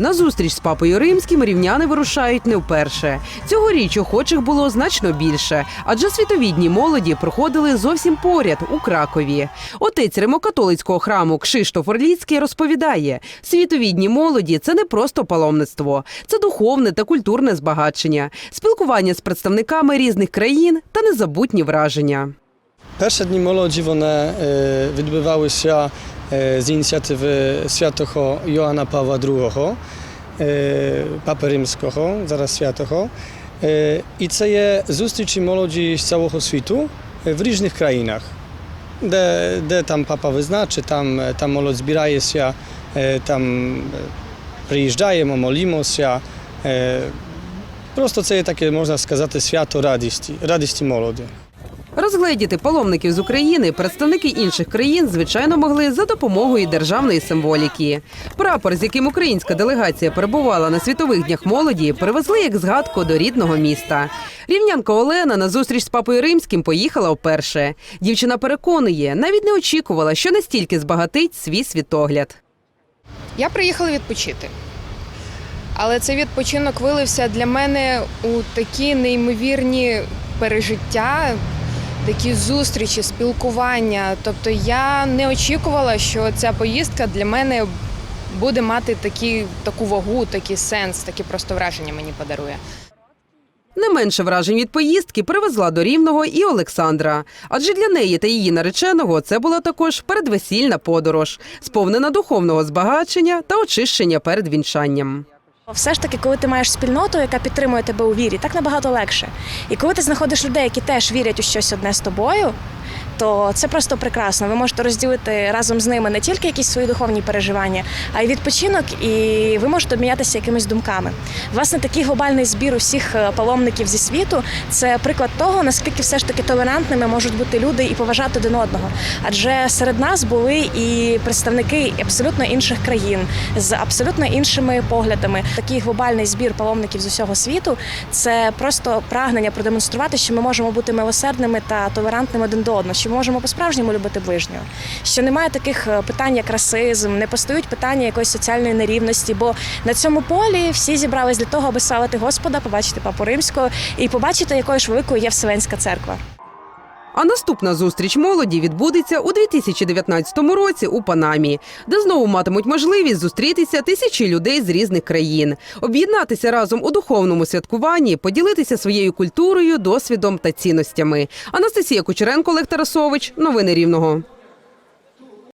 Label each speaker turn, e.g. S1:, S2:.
S1: На зустріч з папою римським рівняни вирушають не вперше. Цьогоріч охочих було значно більше, адже світові дні молоді проходили зовсім поряд у Кракові. Отець римокатолицького храму Кшиштоф Орліцький розповідає: світові молоді це не просто паломництво, це духовне та культурне збагачення, спілкування з представниками різних країн та незабутні враження.
S2: Pierwsze dni Molodzi one e, wydobywały się e, z inicjatywy świętego Joana Pawła II, e, papy rzymskiego, zaraz świętego, i co je zustyczy z całego świtu w różnych krainach. De, de tam papa wyznaczy, tam, tam Molodź zbieraje się, tam przyjeżdżają, molimo się, prosto co je takie można skazać świato radości, radości Molodzi.
S1: Розгледіти паломників з України представники інших країн, звичайно, могли за допомогою державної символіки. Прапор, з яким українська делегація перебувала на світових днях молоді, привезли як згадку до рідного міста. Рівнянка Олена на зустріч з папою римським поїхала вперше. Дівчина переконує, навіть не очікувала, що настільки збагатить свій світогляд.
S3: Я приїхала відпочити. Але цей відпочинок вилився для мене у такі неймовірні пережиття, такі зустрічі, спілкування. Тобто я не очікувала, що ця поїздка для мене буде мати такі, таку вагу, такий сенс, такі просто враження мені подарує.
S1: Не менше вражень від поїздки привезла до Рівного і Олександра. Адже для неї та її нареченого це була також передвесільна подорож, сповнена духовного збагачення та очищення перед вінчанням.
S4: Все ж таки, коли ти маєш спільноту, яка підтримує тебе у вірі, так набагато легше. І коли ти знаходиш людей, які теж вірять у щось одне з тобою, то це просто прекрасно. Ви можете розділити разом з ними не тільки якісь свої духовні переживання, а й відпочинок, і ви можете обмінятися якимись думками. Власне, такий глобальний збір усіх е, паломників зі світу це приклад того, наскільки все ж таки толерантними можуть бути люди і поважати один одного. Адже серед нас були і представники абсолютно інших країн з абсолютно іншими поглядами. Такий глобальний збір паломників з усього світу це просто прагнення продемонструвати, що ми можемо бути милосердними та толерантними один до одного, що можемо по-справжньому любити ближнього. Що немає таких е, питань, як расизм, не постають питання якоїсь соціальної нерівності, бо на цьому полі всі зібрались для того, аби славити Господа, побачити папу римського і побачити, якою ж великою є Вселенська церква.
S1: А наступна зустріч молоді відбудеться у 2019 році у Панамі, де знову матимуть можливість зустрітися тисячі людей з різних країн, об'єднатися разом у духовному святкуванні, поділитися своєю культурою, досвідом та цінностями. Анастасія Кучеренко, Олег Тарасович. Новини Рівного.